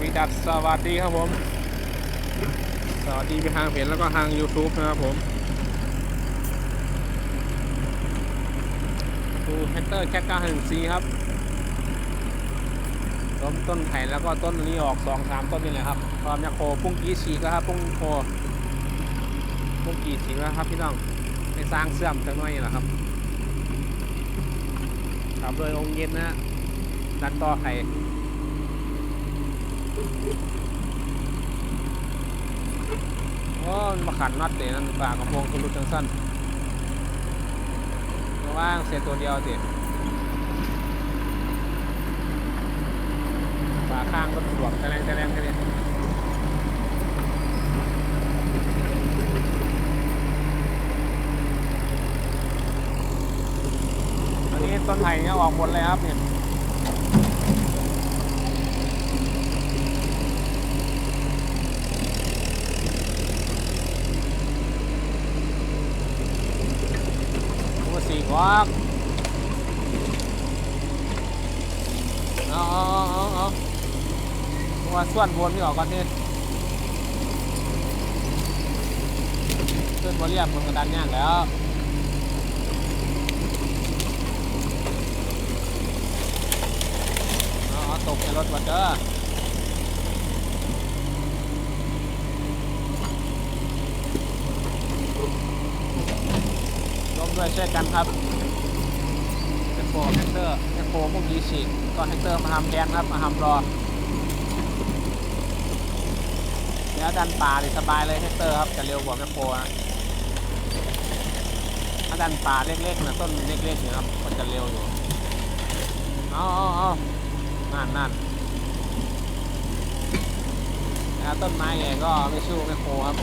วีดัสสวัสดีครับผม สวัสดีไปทางเพจแล้วก็ทาง YouTube นะครับผมดูแฮกเตอร์แคท914ครับล้มต้นไผ่แล้วก็ต้นนี้ออก2-3ต้นนี่แหละครับความยาโคพุ่งกี้ฉีกแล้วครับพุ่งโคพุ่งกี้ฉีกแล้วครับพี่น้องไปสร้างเสื่อมจังหน่อยเหละครับขับโดยองเย็นนะฮะดันต่อไข่ โอ้มันมาขันน็อตเตะนั่นปากกระโปรงทุลุจังสั้นระว่างเสียตัวเดียวเตะฝาข้างก็สวมแรงแรงแค่นี้อันนี้ต้นไผ่เนี่ยออกหมดเลยครับเนี่ย ตั วสี่กเอาเอาเอาเอาตัวส่วนบนนี่ออกก่อนนี่ส่วนบนเรียบมันกระดันยากแล้วเอาตกในรถก่อนเด้อร่ วมด้วยช่วยกันครับแฮกโฟแฮกเตอร์แฮกโฟพวกยีฉีกก็แฮกเตอร์มาทำแทนครับมาทำรอแล้วดันป่านี่สบายเลยแฮกเตอร์ครับจะเร็วกว่าแฮกโฟนะถ้าดันป่าเล็กๆนะต้นเล็กๆเนี่ยครับมันจะเร็วอยู่เอาเอาเอานั่นนั่นแล้วต้นไม้ใหญ่ก็ไม่สู้แมคโคครับ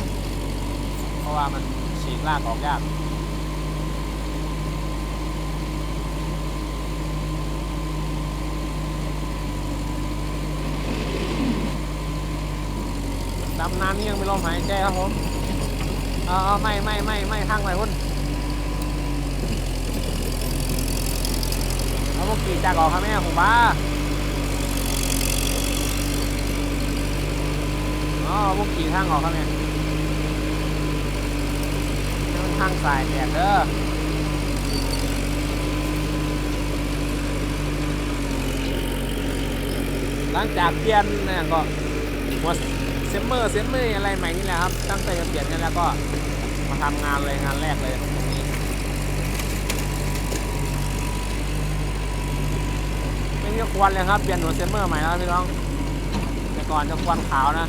เพราะว่ามันฉีกรากออกยาก ดำน้ำนี่ยังไม่ลมหายใจครับผมเออไม่ไม่ไม่ไม่ทางไปพุ่นเอาพวกกี่จากออกครับแม่ผมบ้าอ๋อพวกกี่ทางออกครับแม่นี่มันทางสายแดดเด้อหลังจากเปลี่ยนเนี่ยก็หัว เซมเมอร์เซมเมอร์อะไรใหม่นี่แหละครับ ตั้งใจจะเปลี่ยนนี่แล้วก็มาทำงานเลยงานแรกเลยตรงนี้ไม่มีควันเลยครับเปลี่ยนหัวเซมเมอร์ใหม่แล้วพี่น้องแต่ก่อนจะควันขาวนะ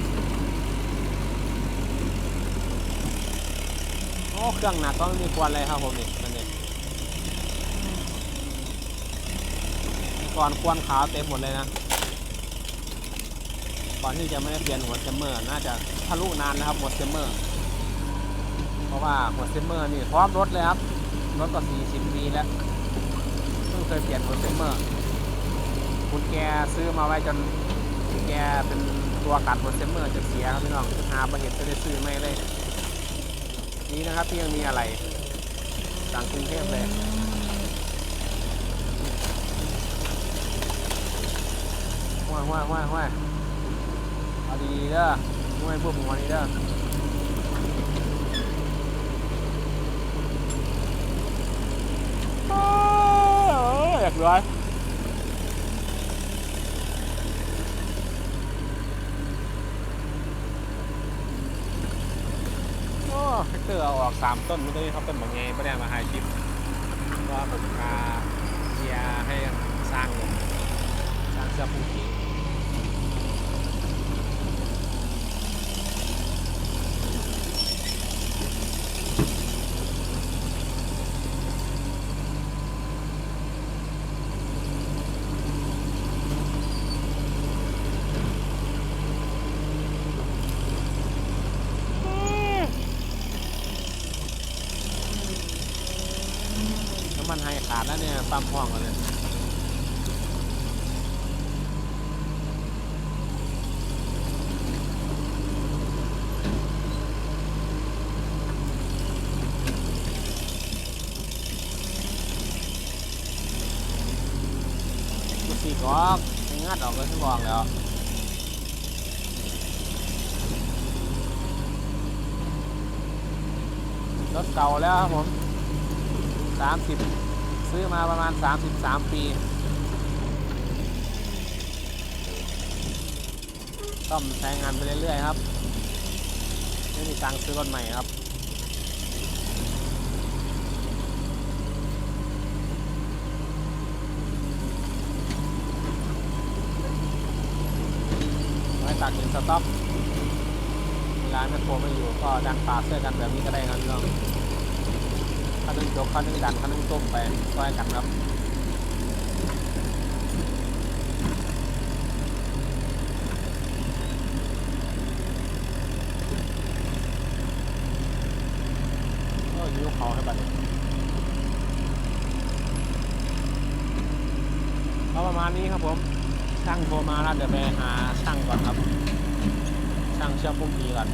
โอ้เครื่องหนักก็ไม่มีควันเลยครับผมนี่มันนี่ก่อนควันขาวเต็มหมดเลยนะ ก่อนที่จะไม่ได้เปลี่ยนหัวเซมเมอร์ น่าจะทะลุนานนะครับหัวเซมเมอร์ เพราะว่าหัวเซมเมอร์นี่พร้อมรถเลยครับ รถก็ 40 ปีแล้วเพิ่งเคยเปลี่ยนหัวเซมเมอร์ คุณแกซื้อมาไว้จนแกเป็นตัวกัดหัวเซมเมอร์จะเสียครับพี่น้องหาประเหตุจะได้ซื้อไม่เลย นี่นะครับที่ยังมีอะไรสั่งกรุงเทพเลยว้ายว้ายว้าว้า เอาดีๆเด้อช่วยพวกผมวันนี้เด้อโอ้ยอยากร้อยโอ้แฮกเตอร์เอาออกสามต้นไม่ได้ครับต้นบางไงไม่ได้มาไฮชิปก็ผมพา ดแล้วเนี่ยตามพ่องกันเลยสีกอกงัดออกเลถึงกองแล้วรถเก่าแล้วครับผมสามสิบ ซื้อมาประมาณสามสิบสามปีซ่อมใช้งานไปเรื่อยๆครับ ไม่มีตังค์ซื้อรถใหม่ครับไว้ตักหินสต๊อกเวลาแม่โครไม่อยู่ก็ดันปากเสื้อกันแบบนี้ก็ได้ครับพี่น้อง ข้านึงจกข้านึงดันข้านึงต้มไปช่วยกันครับโอ้ยยิ้วเขาให้บัดนี้ก็ประมาณนี้ครับผมช่างโทรมาแล้วเดี๋ยวไปหาช่างก่อนครับช่างเชื่อมพุ่มพีก่อน